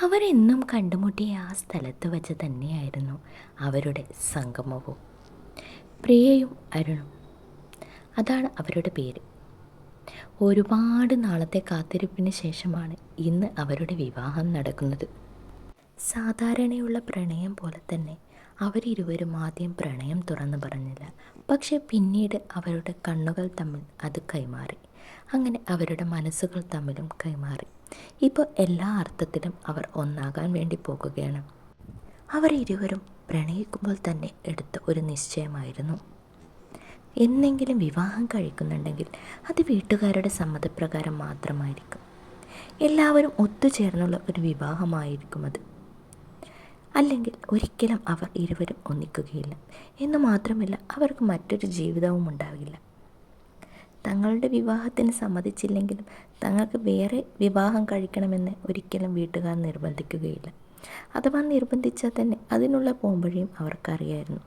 അവരെന്നും കണ്ടുമുട്ടിയ ആ സ്ഥലത്ത് വച്ച് തന്നെയായിരുന്നു അവരുടെ സംഗമവും. പ്രിയയും അരുണും. അതാണ് അവരുടെ പേര്. ഒരുപാട് നാളത്തെ കാത്തിരിപ്പിന് ശേഷമാണ് ഇന്ന് അവരുടെ വിവാഹം നടക്കുന്നത്. സാധാരണയുള്ള പ്രണയം പോലെ തന്നെ അവരിരുവരും ആദ്യം പ്രണയം തുറന്നു പറഞ്ഞില്ല. പക്ഷെ പിന്നീട് അവരുടെ കണ്ണുകൾ തമ്മിൽ അത് കൈമാറി. അങ്ങനെ അവരുടെ മനസ്സുകൾ തമ്മിലും കൈമാറി. ഇപ്പോൾ എല്ലാ അർത്ഥത്തിലും അവർ ഒന്നാകാൻ വേണ്ടി പോകുകയാണ്. അവർ ഇരുവരും പ്രണയിക്കുമ്പോൾ തന്നെ എടുത്ത ഒരു നിശ്ചയമായിരുന്നു. എന്നെങ്കിലും വിവാഹം കഴിക്കുന്നുണ്ടെങ്കിൽ അത് വീട്ടുകാരുടെ സമ്മതപ്രകാരം മാത്രമായിരിക്കും. എല്ലാവരും ഒത്തുചേർന്നുള്ള ഒരു വിവാഹമായിരിക്കും അത്. അല്ലെങ്കിൽ ഒരിക്കലും അവർ ഇരുവരും ഒന്നിക്കുകയില്ല. എന്ന് മാത്രമല്ല അവർക്ക് മറ്റൊരു ജീവിതവും ഉണ്ടാവില്ല. തങ്ങളുടെ വിവാഹത്തിന് സമ്മതിച്ചില്ലെങ്കിലും തങ്ങൾക്ക് വേറെ വിവാഹം കഴിക്കണമെന്ന് ഒരിക്കലും വീട്ടുകാർ നിർബന്ധിക്കുകയില്ല. അഥവാ നിർബന്ധിച്ചാൽ തന്നെ അതിനുള്ള പോംവഴിയും അവർക്കറിയായിരുന്നു.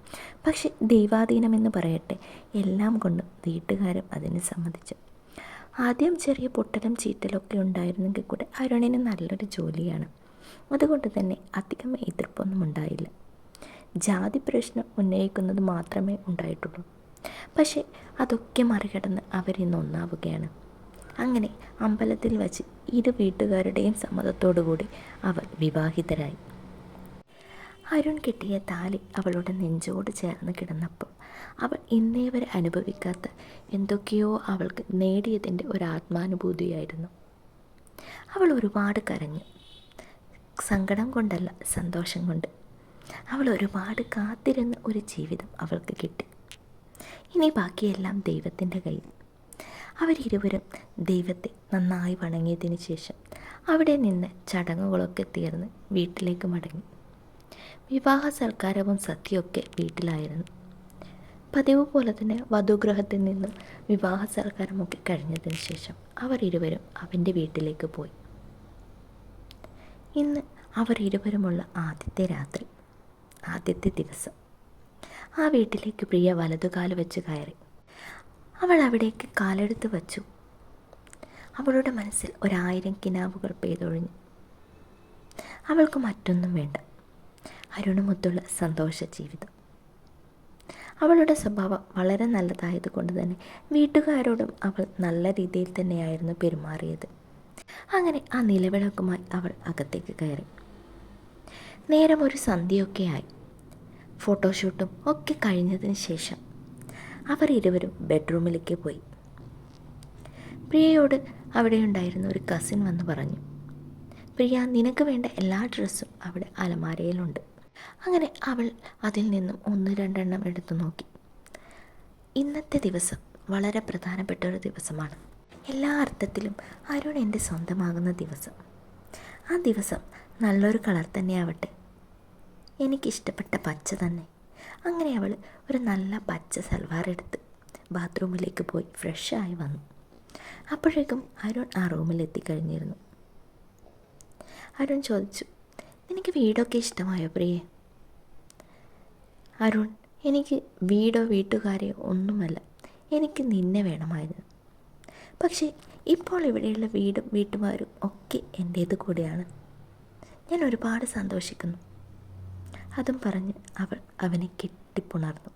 പക്ഷെ ദൈവാധീനമെന്ന് പറയട്ടെ എല്ലാം കൊണ്ടും വീട്ടുകാരും അതിന് സമ്മതിച്ചു. ആദ്യം ചെറിയ പൊട്ടലും ചീറ്റലൊക്കെ ഉണ്ടായിരുന്നെങ്കിൽ കൂടെ അരുണിന് നല്ലൊരു ജോലിയാണ്. അതുകൊണ്ട് തന്നെ അധികം എതിർപ്പൊന്നും ഉണ്ടായില്ല. ജാതി പ്രശ്നം ഉന്നയിക്കുന്നത് മാത്രമേ ഉണ്ടായിട്ടുള്ളൂ. പക്ഷേ അതൊക്കെ മറികടന്ന് അവരിന്ന് ഒന്നാവുകയാണ്. അങ്ങനെ അമ്പലത്തിൽ വച്ച് ഇരു വീട്ടുകാരുടെയും സമ്മതത്തോടു കൂടി അവർ വിവാഹിതരായി. അരുൺ കിട്ടിയ താലി അവളുടെ നെഞ്ചോട് ചേർന്ന് കിടന്നപ്പോൾ അവൾ ഇന്നേ വരെ അനുഭവിക്കാത്ത എന്തൊക്കെയോ അവൾക്ക് നേടിയതിന്റെ ഒരു ആത്മാനുഭൂതിയായിരുന്നു അവൾ ഒരുപാട് കരഞ്ഞു. സങ്കടം കൊണ്ടല്ല സന്തോഷം കൊണ്ട്. അവൾ ഒരുപാട് കാത്തിരുന്ന ഒരു ജീവിതം അവൾക്ക് കിട്ടി. ഇനി ബാക്കിയെല്ലാം ദൈവത്തിന്റെ കയ്യിൽ. അവരിരുവരും ദൈവത്തെ നന്നായി വണങ്ങിയതിന് ശേഷം അവിടെ നിന്ന് ചടങ്ങുകളൊക്കെ തീർന്ന് വീട്ടിലേക്ക് മടങ്ങി. വിവാഹ സൽക്കാരവും സദ്യയൊക്കെ വീട്ടിലായിരുന്നു. പതിവ് പോലെ തന്നെ വധുഗ്രഹത്തിൽ നിന്നും വിവാഹ സൽക്കാരമൊക്കെ കഴിഞ്ഞതിന് ശേഷം അവർ ഇരുവരും അവന്റെ വീട്ടിലേക്ക് പോയി. ഇന്ന് അവർ ഇരുവരുമുള്ള ആദ്യത്തെ രാത്രി ആദ്യത്തെ ദിവസം. ആ വീട്ടിലേക്ക് പ്രിയ വലതുകാൽ വെച്ച് കയറി. അവൾ അവിടേക്ക് കാലെടുത്ത് വച്ചു. അവളുടെ മനസ്സിൽ ഒരായിരം കിനാവുകൾ പെയ്തൊഴിഞ്ഞു. അവൾക്ക് മറ്റൊന്നും വേണ്ട. അരുണമൊത്തുള്ള സന്തോഷ ജീവിതം. അവളുടെ സ്വഭാവം വളരെ നല്ലതായതുകൊണ്ട് തന്നെ വീട്ടുകാരോടും അവൾ നല്ല രീതിയിൽ തന്നെയായിരുന്നു പെരുമാറിയത്. അങ്ങനെ ആ നിലവിളക്കുമായി അവൾ അകത്തേക്ക് കയറി. നേരം ഒരു സന്ധ്യയൊക്കെ ആയി. ഫോട്ടോഷൂട്ടും ഒക്കെ കഴിഞ്ഞതിന് ശേഷം അവർ ഇരുവരും ബെഡ്റൂമിലേക്ക് പോയി. പ്രിയയോട് അവിടെ ഉണ്ടായിരുന്ന ഒരു കസിൻ വന്ന് പറഞ്ഞു പ്രിയ നിനക്ക് വേണ്ട എല്ലാ ഡ്രസ്സും അവിടെ അലമാരയിലുണ്ട്. അങ്ങനെ അവൾ അതിൽ നിന്നും ഒന്ന് രണ്ടെണ്ണം എടുത്തു നോക്കി. ഇന്നത്തെ ദിവസം വളരെ പ്രധാനപ്പെട്ട ഒരു ദിവസമാണ്. എല്ലാ അർത്ഥത്തിലും അരുൺ എന്റെ സ്വന്തമാകുന്ന ദിവസം. ആ ദിവസം നല്ലൊരു കളർ തന്നെയാവട്ടെ. എനിക്കിഷ്ടപ്പെട്ട പച്ച തന്നെ. അങ്ങനെ അവൾ ഒരു നല്ല പച്ച സൽവാർ എടുത്ത് ബാത്റൂമിലേക്ക് പോയി ഫ്രഷായി വന്നു. അപ്പോഴേക്കും അരുൺ ആ റൂമിലെത്തി എത്തിക്കഴിഞ്ഞിരുന്നു അരുൺ ചോദിച്ചു നിനക്ക് വീടൊക്കെ ഇഷ്ടമായോ പ്രിയേ? അരുൺ എനിക്ക് വീടോ വീട്ടുകാരെയോ ഒന്നുമല്ല. എനിക്ക് നിന്നെ വേണമായിരുന്നു. പക്ഷേ ഇപ്പോൾ ഇവിടെയുള്ള വീടും വീട്ടുകാരും ഒക്കെ എന്റേത് കൂടെയാണ്. ഞാൻ ഒരുപാട് സന്തോഷിക്കുന്നു. അതും പറഞ്ഞ് അവൾ അവനെ കെട്ടിപ്പുണർന്നു.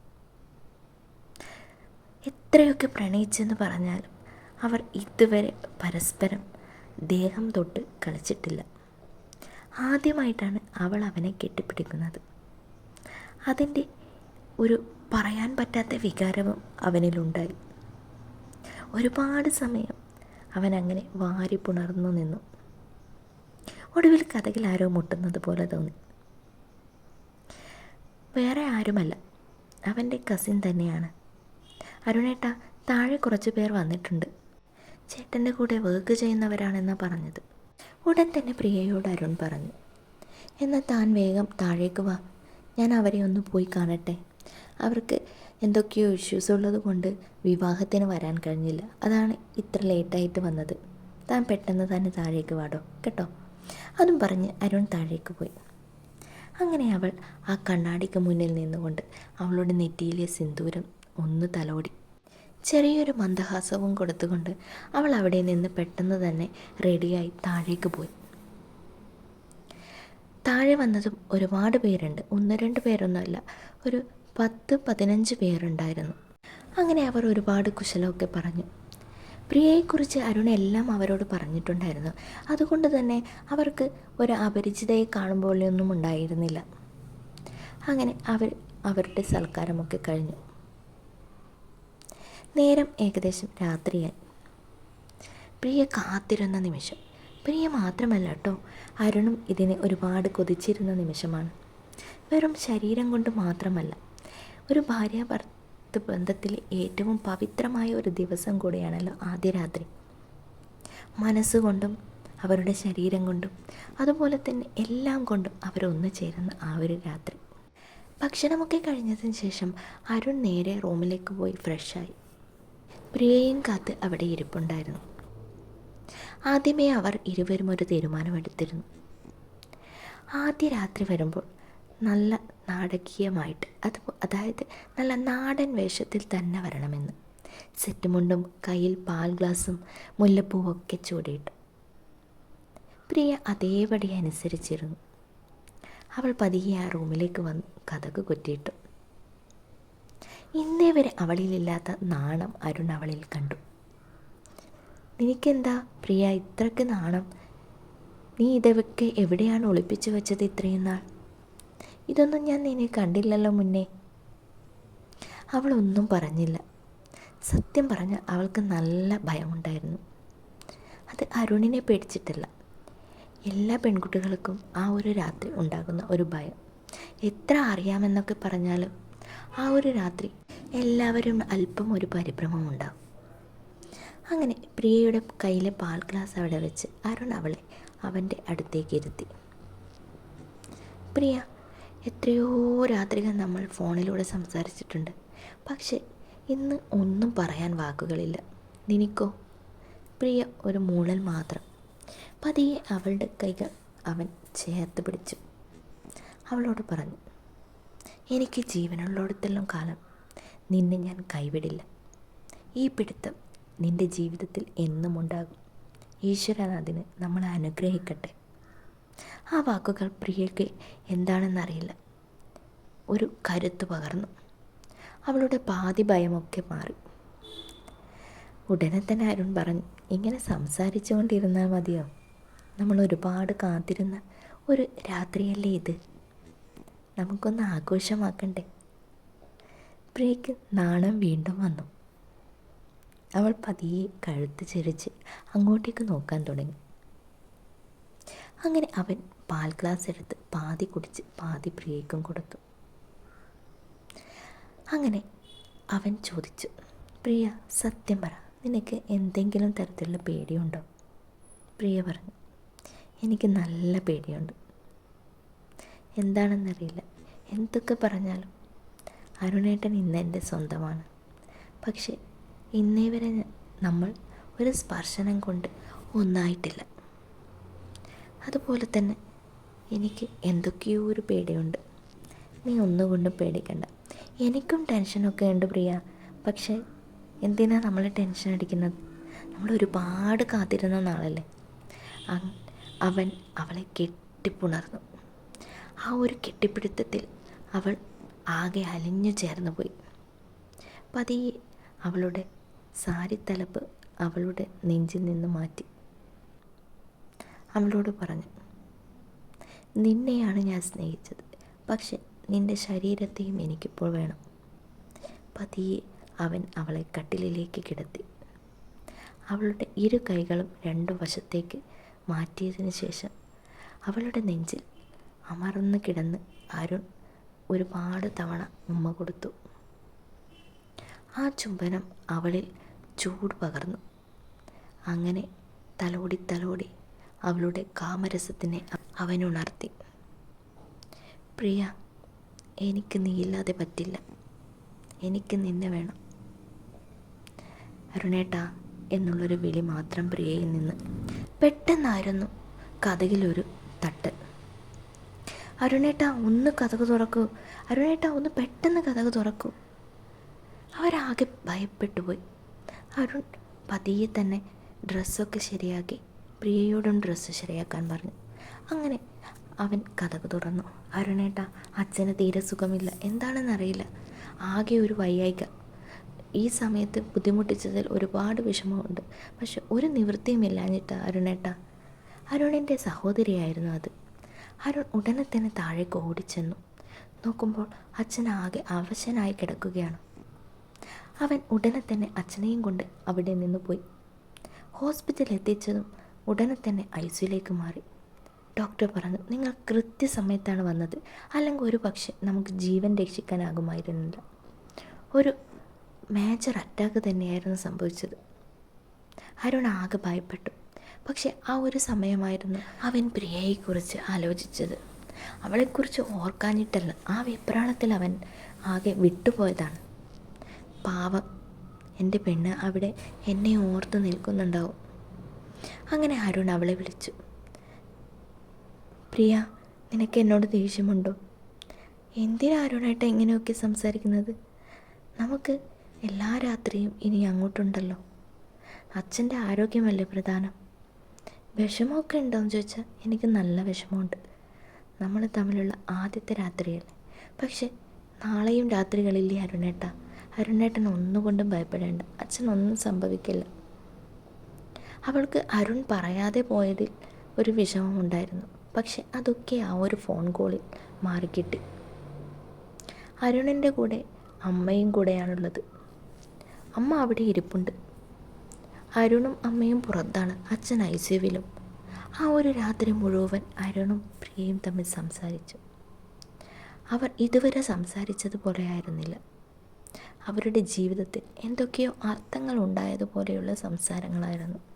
എത്രയൊക്കെ പ്രണയിച്ചെന്ന് പറഞ്ഞാലും അവർ ഇതുവരെ പരസ്പരം ദേഹം തൊട്ട് കളിച്ചിട്ടില്ല. ആദ്യമായിട്ടാണ് അവൾ അവനെ കെട്ടിപ്പിടിക്കുന്നത്. അതിന്റെ ഒരു പറയാൻ പറ്റാത്ത വികാരവും അവനിലുണ്ടായി. ഒരുപാട് സമയം അവൻ അങ്ങനെ വാരി പുണർന്നു നിന്നു. ഒടുവിൽ കഥകിൽ ആരോ മുട്ടുന്നത് പോലെ തോന്നി. വേറെ ആരുമല്ല. അവന്റെ കസിൻ തന്നെയാണ്. അരുണേട്ട താഴെ കുറച്ച് പേർ വന്നിട്ടുണ്ട്. ചേട്ടന്റെ കൂടെ വർക്ക് ചെയ്യുന്നവരാണെന്നാണ് പറഞ്ഞത്. ഉടൻ തന്നെ പ്രിയയോട് അരുൺ പറഞ്ഞു. എന്നാൽ താൻ വേഗം താഴേക്ക് വാ. ഞാൻ അവരെ ഒന്ന് പോയി കാണട്ടെ. അവർക്ക് എന്തൊക്കെയോ ഇഷ്യൂസ് ഉള്ളത് കൊണ്ട് വിവാഹത്തിന് വരാൻ കഴിഞ്ഞില്ല. അതാണ് ഇത്ര ലേറ്റായിട്ട് വന്നത്. താൻ പെട്ടെന്ന് തന്നെ താഴേക്ക് വാടോ കേട്ടോ? അതും പറഞ്ഞ് അരുൺ താഴേക്ക് പോയി. അങ്ങനെ അവൾ ആ കണ്ണാടിക്ക് മുന്നിൽ നിന്നുകൊണ്ട് അവളുടെ നെറ്റിയിലെ സിന്ദൂരം ഒന്ന് തലോടി. ചെറിയൊരു മന്ദഹാസവും കൊടുത്തുകൊണ്ട് അവൾ അവിടെ നിന്ന് പെട്ടെന്ന് തന്നെ റെഡിയായി താഴേക്ക് പോയി. താഴെ വന്നതും ഒരുപാട് പേരുണ്ട്. ഒന്ന് രണ്ട് പേരൊന്നുമല്ല ഒരു പത്ത് പതിനഞ്ച് പേരുണ്ടായിരുന്നു. അങ്ങനെ അവർ ഒരുപാട് കുശലമൊക്കെ പറഞ്ഞു. പ്രിയയെക്കുറിച്ച് അരുൺ എല്ലാം അവരോട് പറഞ്ഞിട്ടുണ്ടായിരുന്നു. അതുകൊണ്ട് തന്നെ അവർക്ക് ഒരു അപരിചിതയെ കാണുമ്പോഴൊന്നും ഉണ്ടായിരുന്നില്ല. അങ്ങനെ അവർ അവരുടെ സൽക്കാരമൊക്കെ കഴിഞ്ഞു. നേരം ഏകദേശം രാത്രിയായി. പ്രിയ കാത്തിരുന്ന നിമിഷം. പ്രിയ മാത്രമല്ല കേട്ടോ അരുണും ഇതിനെ ഒരുപാട് കൊതിച്ചിരുന്ന നിമിഷമാണ്. വെറും ശരീരം കൊണ്ട് മാത്രമല്ല ഒരു ഭാര്യ ഭർത്ത ബന്ധത്തിലെ ഏറ്റവും പവിത്രമായ ഒരു ദിവസം കൂടിയാണല്ലോ ആദ്യ രാത്രി മനസ്സുകൊണ്ടും അവരുടെ ശരീരം കൊണ്ടും അതുപോലെ തന്നെ എല്ലാം കൊണ്ടും അവരൊന്നു ചേരുന്ന ആ ഒരു രാത്രി. ഭക്ഷണമൊക്കെ കഴിഞ്ഞതിന് ശേഷം അരുൺ നേരെ റൂമിലേക്ക് പോയി ഫ്രഷായി പ്രിയയും കാത്ത് അവിടെ ഇരിപ്പുണ്ടായിരുന്നു. ആദ്യമേ അവർ ഇരുവരും ഒരു തീരുമാനമെടുത്തിരുന്നു. ആദ്യ രാത്രി വരുമ്പോൾ നല്ല നാടകീയമായിട്ട്. അത് അതായത് നല്ല നാടൻ വേഷത്തിൽ തന്നെ വരണമെന്ന്. സെറ്റുമുണ്ടും കയ്യിൽ പാൽ ഗ്ലാസും മുല്ലപ്പൂവൊക്കെ ചൂടിയിട്ടു. പ്രിയ അതേപടി അനുസരിച്ചിരുന്നു. അവൾ പതിയെ ആ റൂമിലേക്ക് വന്ന് കഥക് കുറ്റിയിട്ടു. ഇന്നേ വരെ അവളിലില്ലാത്ത നാണം അരുൺ അവളിൽ കണ്ടു. നിനക്കെന്താ പ്രിയ ഇത്രയ്ക്ക് നാണം? നീ ഇതൊക്കെ എവിടെയാണ് ഒളിപ്പിച്ചു വെച്ചത് ഇത്രയും നാൾ? ഇതൊന്നും ഞാൻ നിന്നെ കണ്ടില്ലല്ലോ മുന്നേ. അവളൊന്നും പറഞ്ഞില്ല. സത്യം പറഞ്ഞ അവൾക്ക് നല്ല ഭയമുണ്ടായിരുന്നു. അത് അരുണിനെ പേടിച്ചിട്ടില്ല. എല്ലാ പെൺകുട്ടികൾക്കും ആ ഒരു രാത്രി ഉണ്ടാകുന്ന ഒരു ഭയം. എത്ര അറിയാമെന്നൊക്കെ പറഞ്ഞാലും ആ ഒരു രാത്രി എല്ലാവരും അല്പം ഒരു പരിഭ്രമം ഉണ്ടാകും. അങ്ങനെ പ്രിയയുടെ കയ്യിലെ പാൽ ഗ്ലാസ് അവിടെ വെച്ച് അരുൺ അവളെ അവന്റെ അടുത്തേക്ക് ഇരുത്തി. പ്രിയ എത്രയോ രാത്രികൾ നമ്മൾ ഫോണിലൂടെ സംസാരിച്ചിട്ടുണ്ട്. പക്ഷേ ഇന്ന് ഒന്നും പറയാൻ വാക്കുകളില്ല. നിനക്കോ? പ്രിയ ഒരു മൂളൽ മാത്രം. പതിയെ അവളുടെ കൈകൾ അവൻ ചേർത്ത് പിടിച്ചു. അവളോട് പറഞ്ഞു എനിക്ക് ജീവനുള്ളിടത്തെല്ലാം കാലം നിന്നെ ഞാൻ കൈവിടില്ല. ഈ പിടുത്തം നിന്റെ ജീവിതത്തിൽ എന്നും ഉണ്ടാകും. ഈശ്വരൻ അതിന് നമ്മളെ അനുഗ്രഹിക്കട്ടെ. ആ വാക്കുകൾ പ്രിയയ്ക്ക് എന്താണെന്നറിയില്ല. ഒരു കരുത്ത് പകർന്നു. അവളുടെ പാതി ഭയമൊക്കെ മാറി. ഉടനെ തന്നെ അരുൺ പറഞ്ഞു ഇങ്ങനെ സംസാരിച്ചു കൊണ്ടിരുന്നാൽ മതിയോ? നമ്മൾ ഒരുപാട് കാത്തിരുന്ന ഒരു രാത്രിയല്ലേ ഇത്? നമുക്കൊന്ന് ആഘോഷമാക്കണ്ടേ? പ്രിയയ്ക്ക് നാണം വീണ്ടും വന്നു. അവൾ പതിയെ കഴുത്ത് ചെരിച്ച് അങ്ങോട്ടേക്ക് നോക്കാൻ തുടങ്ങി. അങ്ങനെ അവൻ പാൽ ഗ്ലാസ് എടുത്ത് പാതി കുടിച്ച് പാതി പ്രിയയ്ക്കും കൊടുത്തു. അങ്ങനെ അവൻ ചോദിച്ചു പ്രിയ സത്യം പറ നിനക്ക് എന്തെങ്കിലും തരത്തിലുള്ള പേടിയുണ്ടോ? പ്രിയ പറഞ്ഞു എനിക്ക് നല്ല പേടിയുണ്ട്. എന്താണെന്നറിയില്ല എന്തൊക്കെ പറഞ്ഞാലും? അരുണേട്ടൻ ഇന്ന് എന്റെ സ്വന്തമാണ്. പക്ഷേ ഇന്നേ വരെ നമ്മൾ ഒരു സ്പർശനം കൊണ്ട് ഒന്നായിട്ടില്ല. അതുപോലെ തന്നെ എനിക്ക് എന്തൊക്കെയോ ഒരു പേടിയുണ്ട്. നീ ഒന്നുകൊണ്ടും പേടിക്കണ്ട. എനിക്കും ടെൻഷനൊക്കെ ഉണ്ട് പ്രിയ. പക്ഷേ എന്തിനാ നമ്മൾ ടെൻഷൻ അടിക്കുന്നത്? നമ്മൾ ഒരുപാട് കാത്തിരുന്ന നാളല്ലേ? അവൻ അവളെ കെട്ടിപ്പുണർന്നു. ആ ഒരു കെട്ടിപ്പിടുത്തത്തിൽ അവൾ ആകെ അലിഞ്ഞു ചേർന്നു പോയി. പതിയെ അവളുടെ സാരിത്തലപ്പ് അവളുടെ നെഞ്ചിൽ നിന്ന് മാറ്റി. അവളോട് പറഞ്ഞു നിന്നെയാണ് ഞാൻ സ്നേഹിച്ചത്. പക്ഷെ നിന്റെ ശരീരത്തെയും എനിക്കിപ്പോൾ വേണം. പതിയെ അവൻ അവളെ കട്ടിലിലേക്ക് കിടത്തി. അവളുടെ ഇരു കൈകളും രണ്ടു വശത്തേക്ക് മാറ്റിയതിന് ശേഷം അവളുടെ നെഞ്ചിൽ അമർന്ന് കിടന്ന് അരുൺ ഒരുപാട് തവണ ഉമ്മ കൊടുത്തു. ആ ചുംബനം അവളിൽ ചൂട് പകർന്നു. അങ്ങനെ തലോടി തലോടി അവളുടെ കാമരസത്തിനെ അവനുണർത്തി. പ്രിയ എനിക്ക് നീയില്ലാതെ പറ്റില്ല. എനിക്ക് നിന്നെ വേണം. അരുണേട്ട എന്നുള്ളൊരു വിളി മാത്രം പ്രിയയിൽ നിന്ന് പെട്ടെന്നായിരുന്നു കഥകിലൊരു തട്ട്. അരുണേട്ട ഒന്ന് കഥക് തുറക്കൂ. അരുണേട്ട ഒന്ന് പെട്ടെന്ന് കഥക് തുറക്കൂ. അവരാകെ ഭയപ്പെട്ടു പോയി അരുൺ പതിയെ തന്നെ ഡ്രസ്സൊക്കെ ശരിയാക്കി. പ്രിയയോടും ഡ്രസ്സ് ശരിയാക്കാൻ പറഞ്ഞു. അങ്ങനെ അവൻ കഥക് തുറന്നു. അരുണേട്ട അച്ഛന് തീരെ സുഖമില്ല. എന്താണെന്നറിയില്ല ആകെ ഒരു വയ്യായിക. ഈ സമയത്ത് ബുദ്ധിമുട്ടിച്ചതിൽ ഒരുപാട് വിഷമമുണ്ട്. പക്ഷെ ഒരു നിവൃത്തിയും നിവൃത്തിയുമില്ലാഞ്ഞിട്ട് അരുണേട്ട. അരുണിന്റെ സഹോദരിയായിരുന്നു അത്. അരുൺ ഉടനെ തന്നെ താഴേക്ക് ഓടിച്ചെന്നു. നോക്കുമ്പോൾ അച്ഛൻ ആകെ അവശനായി കിടക്കുകയാണ്. അവൻ ഉടനെ തന്നെ അച്ഛനെയും കൊണ്ട് അവിടെ നിന്ന് പോയി. ഹോസ്പിറ്റലിൽ എത്തിച്ചതും ഉടനെ തന്നെ ഐ സിയിലേക്ക് മാറി. ഡോക്ടർ പറഞ്ഞു നിങ്ങൾ കൃത്യസമയത്താണ് വന്നത്. അല്ലെങ്കിൽ ഒരു പക്ഷേ നമുക്ക് ജീവൻ രക്ഷിക്കാനാകുമായിരുന്നില്ല. ഒരു മേജർ അറ്റാക്ക് തന്നെയായിരുന്നു സംഭവിച്ചത്. അരുൺ ആകെ ഭയപ്പെട്ടു. പക്ഷെ ആ ഒരു സമയമായിരുന്നു അവൻ പ്രിയയെക്കുറിച്ച് ആലോചിച്ചത്. അവളെക്കുറിച്ച് ഓർക്കാഞ്ഞിട്ടല്ല ആ വിപ്രാണത്തിൽ അവൻ ആകെ വിട്ടുപോയതാണ്. പാവം എന്റെ പെണ്ണ് അവിടെ എന്നെ ഓർത്ത് നിൽക്കുന്നുണ്ടാവും. അങ്ങനെ അരുൺ അവളെ വിളിച്ചു. പ്രിയ നിനക്ക് എന്നോട് ദേഷ്യമുണ്ടോ? എന്തിനാ അരുണായിട്ട് എങ്ങനെയൊക്കെ സംസാരിക്കുന്നത്? നമുക്ക് എല്ലാ രാത്രിയും ഇനി അങ്ങോട്ടുണ്ടല്ലോ. അച്ഛന്റെ ആരോഗ്യമല്ലേ പ്രധാനം? വിഷമമൊക്കെ ഉണ്ടോയെന്ന് ചോദിച്ചാൽ എനിക്ക് നല്ല വിഷമമുണ്ട്. നമ്മൾ തമ്മിലുള്ള ആദ്യത്തെ രാത്രിയല്ലേ. പക്ഷേ നാളെയും രാത്രികളില്ലേ അരുണേട്ട? അരുണേട്ടൻ ഒന്നുകൊണ്ടും ഭയപ്പെടേണ്ട. അച്ഛനൊന്നും സംഭവിക്കില്ല. അവൾക്ക് അരുൺ പറയാതെ പോയതിൽ ഒരു വിഷമമുണ്ടായിരുന്നു പക്ഷെ അതൊക്കെ ആ ഒരു ഫോൺ കോളിൽ മാറിക്കിട്ടി. അരുണിന്റെ കൂടെ അമ്മയും കൂടെയാണുള്ളത്. അമ്മ അവിടെ ഇരിപ്പുണ്ട്. അരുണും അമ്മയും പുറത്താണ്. അച്ഛൻ ഐ സിയുവിലും ആ ഒരു രാത്രി മുഴുവൻ അരുണും പ്രിയയും തമ്മിൽ സംസാരിച്ചു. അവർ ഇതുവരെ സംസാരിച്ചതുപോലെ ആയിരുന്നില്ല. അവരുടെ ജീവിതത്തിൽ എന്തൊക്കെയോ അർത്ഥങ്ങൾ ഉണ്ടായതുപോലെയുള്ള സംസാരങ്ങളായിരുന്നു.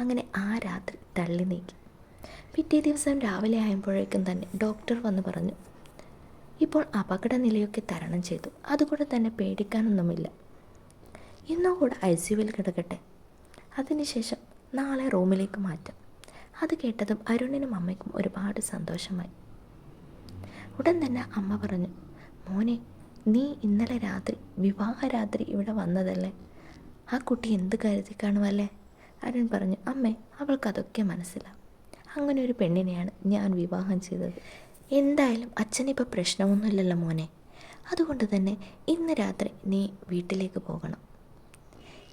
അങ്ങനെ ആ രാത്രി തള്ളി നീക്കി. പിറ്റേ ദിവസം രാവിലെ ആയപ്പോഴേക്കും തന്നെ ഡോക്ടർ വന്ന് പറഞ്ഞു ഇപ്പോൾ അപകട നിലയൊക്കെ തരണം ചെയ്തു. അതുകൊണ്ട് തന്നെ പേടിക്കാനൊന്നുമില്ല. ഇന്നോ കൂടെ ഐ സിയുവിൽ കിടക്കട്ടെ. അതിനുശേഷം നാളെ റൂമിലേക്ക് മാറ്റാം. അത് കേട്ടതും അരുണിനും അമ്മയ്ക്കും ഒരുപാട് സന്തോഷമായി. ഉടൻ തന്നെ അമ്മ പറഞ്ഞു മോനെ നീ ഇന്നലെ രാത്രി വിവാഹ രാത്രി ഇവിടെ വന്നതല്ലേ? ആ കുട്ടി എന്ത് കരുതി കാണുമല്ലേ അരുൺ പറഞ്ഞു അമ്മേ അവൾക്കതൊക്കെ മനസ്സിലാവും അങ്ങനെ ഒരു പെണ്ണിനെയാണ് ഞാൻ വിവാഹം ചെയ്തത്. എന്തായാലും അച്ഛനിപ്പോൾ പ്രശ്നമൊന്നുമില്ലല്ലോ മോനെ. അതുകൊണ്ട് തന്നെ ഇന്ന് രാത്രി നീ വീട്ടിലേക്ക് പോകണം.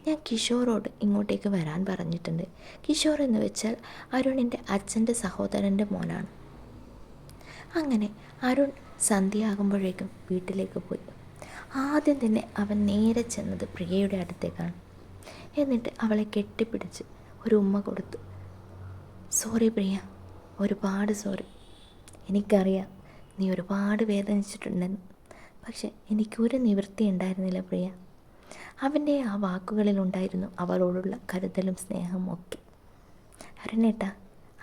ഞാൻ കിഷോറോട് ഇങ്ങോട്ടേക്ക് വരാൻ പറഞ്ഞിട്ടുണ്ട്. കിഷോർ എന്ന് വെച്ചാൽ അരുണിന്റെ അച്ഛന്റെ സഹോദരന്റെ മോനാണ്. അങ്ങനെ അരുൺ സന്ധ്യയാകുമ്പോഴേക്കും വീട്ടിലേക്ക് പോയി. ആദ്യം തന്നെ അവൻ നേരെ ചെന്നത് പ്രിയയുടെ അടുത്തേക്കാണ്. എന്നിട്ട് അവളെ കെട്ടിപ്പിടിച്ച് ഒരു ഉമ്മ കൊടുത്തു. സോറി പ്രിയ ഒരുപാട് സോറി എനിക്കറിയാം നീ ഒരുപാട് വേദനിച്ചിട്ടുണ്ടെന്ന്. പക്ഷെ എനിക്കൊരു നിവൃത്തി ഉണ്ടായിരുന്നില്ല പ്രിയ. അവന്റെ ആ വാക്കുകളിലുണ്ടായിരുന്നു അവളോടുള്ള കരുതലും സ്നേഹവും ഒക്കെ. അരുണേട്ട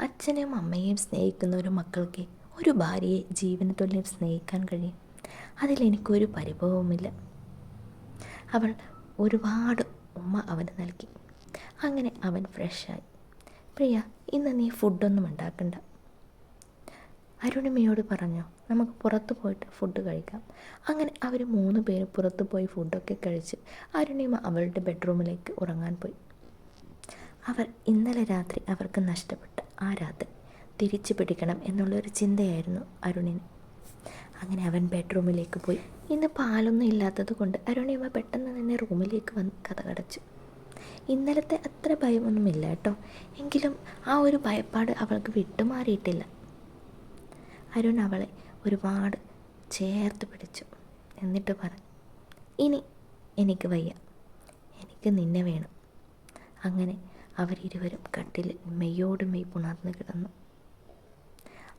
അച്ഛനെയും അമ്മയെയും സ്നേഹിക്കുന്ന ഒരു മക്കൾക്ക് ഒരു ഭാര്യയെ ജീവന തുല്യം സ്നേഹിക്കാൻ കഴിയും? അതിലെനിക്കൊരു പരിഭവവുമില്ല. അവൾ ഒരുപാട് ഉമ്മ അവന് നൽകി. അങ്ങനെ അവൻ ഫ്രഷായി പ്രിയ ഇന്ന് നീ ഫുഡൊന്നും ഉണ്ടാക്കണ്ട. അരുണിമയോട് പറഞ്ഞു നമുക്ക് പുറത്തു പോയിട്ട് ഫുഡ് കഴിക്കാം. അങ്ങനെ അവർ മൂന്ന് പേര് പുറത്ത് പോയി ഫുഡൊക്കെ കഴിച്ച് അരുണിമ അവളുടെ ബെഡ്റൂമിലേക്ക് ഉറങ്ങാൻ പോയി. അവർ ഇന്നലെ രാത്രി അവർക്ക് നഷ്ടപ്പെട്ട ആ രാത്രി തിരിച്ചു പിടിക്കണം എന്നുള്ളൊരു ചിന്തയായിരുന്നു അരുണിന്. അങ്ങനെ അവൻ ബെഡ്റൂമിലേക്ക് പോയി. ഇന്ന് പാലൊന്നും ഇല്ലാത്തത് കൊണ്ട് അരുണിയമ്മ പെട്ടെന്ന് തന്നെ റൂമിലേക്ക് വന്ന് കഥ കടച്ചു. ഇന്നലത്തെ അത്ര ഭയമൊന്നുമില്ല കേട്ടോ. എങ്കിലും ആ ഒരു ഭയപ്പാട് അവൾക്ക് വിട്ടുമാറിയിട്ടില്ല. അരുൺ അവളെ ഒരുപാട് ചേർത്ത് പിടിച്ചു എന്നിട്ട് പറഞ്ഞു ഇനി എനിക്ക് വയ്യ. എനിക്ക് നിന്നെ വേണം. അങ്ങനെ അവരിരുവരും കട്ടിൽ മെയ്യോട് മെയ് പുണർന്നു കിടന്നു.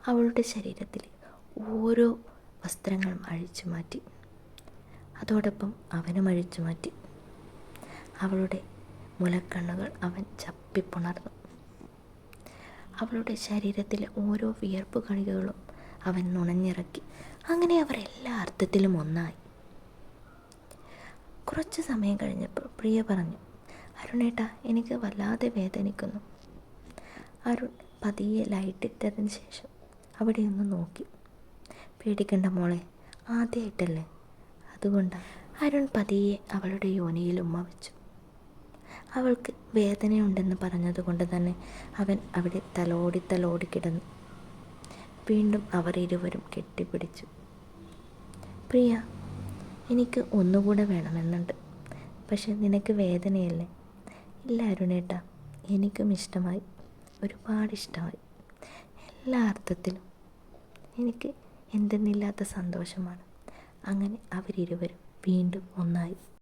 അവളുടെ ശരീരത്തിൽ ഓരോ വസ്ത്രങ്ങളും അഴിച്ചു മാറ്റി. അതോടൊപ്പം അവനും അഴിച്ചു മാറ്റി. അവളുടെ മുലക്കണ്ണുകൾ അവൻ ചപ്പിപ്പുണർന്നു അവളുടെ ശരീരത്തിലെ ഓരോ വിയർപ്പ് കണികകളും അവൻ നുണഞ്ഞിറക്കി. അങ്ങനെ അവർ എല്ലാ അർത്ഥത്തിലും ഒന്നായി. കുറച്ച് സമയം കഴിഞ്ഞപ്പോൾ പ്രിയ പറഞ്ഞു അരുണേട്ട എനിക്ക് വല്ലാതെ വേദനിക്കുന്നു. അരുൺ പതിയെ ലൈറ്റിട്ടതിന് ശേഷം അവിടെ ഒന്ന് നോക്കി. പേടിക്കണ്ട മോളെ ആദ്യമായിട്ടല്ലേ അതുകൊണ്ട് അരുൺ പതിയെ അവളുടെ യോനിയിൽ ഉമ്മ വെച്ചു. അവൾക്ക് വേദനയുണ്ടെന്ന് പറഞ്ഞതുകൊണ്ട് തന്നെ അവൻ അവിടെ തലോടി തലോടി കിടന്നു. വീണ്ടും അവർ ഇരുവരും കെട്ടിപ്പിടിച്ചു. പ്രിയ എനിക്ക് ഒന്നുകൂടെ വേണമെന്നുണ്ട്. പക്ഷെ നിനക്ക് വേദനയല്ലേ? ഇല്ല അരുണേട്ട എനിക്കും ഇഷ്ടമായി. ഒരുപാട് ഇഷ്ടമായി. എല്ലാ അർത്ഥത്തിലും. എനിക്ക് എന്തെന്നില്ലാത്ത സന്തോഷമാണ്. അങ്ങനെ അവരിരുവരും വീണ്ടും ഒന്നായി.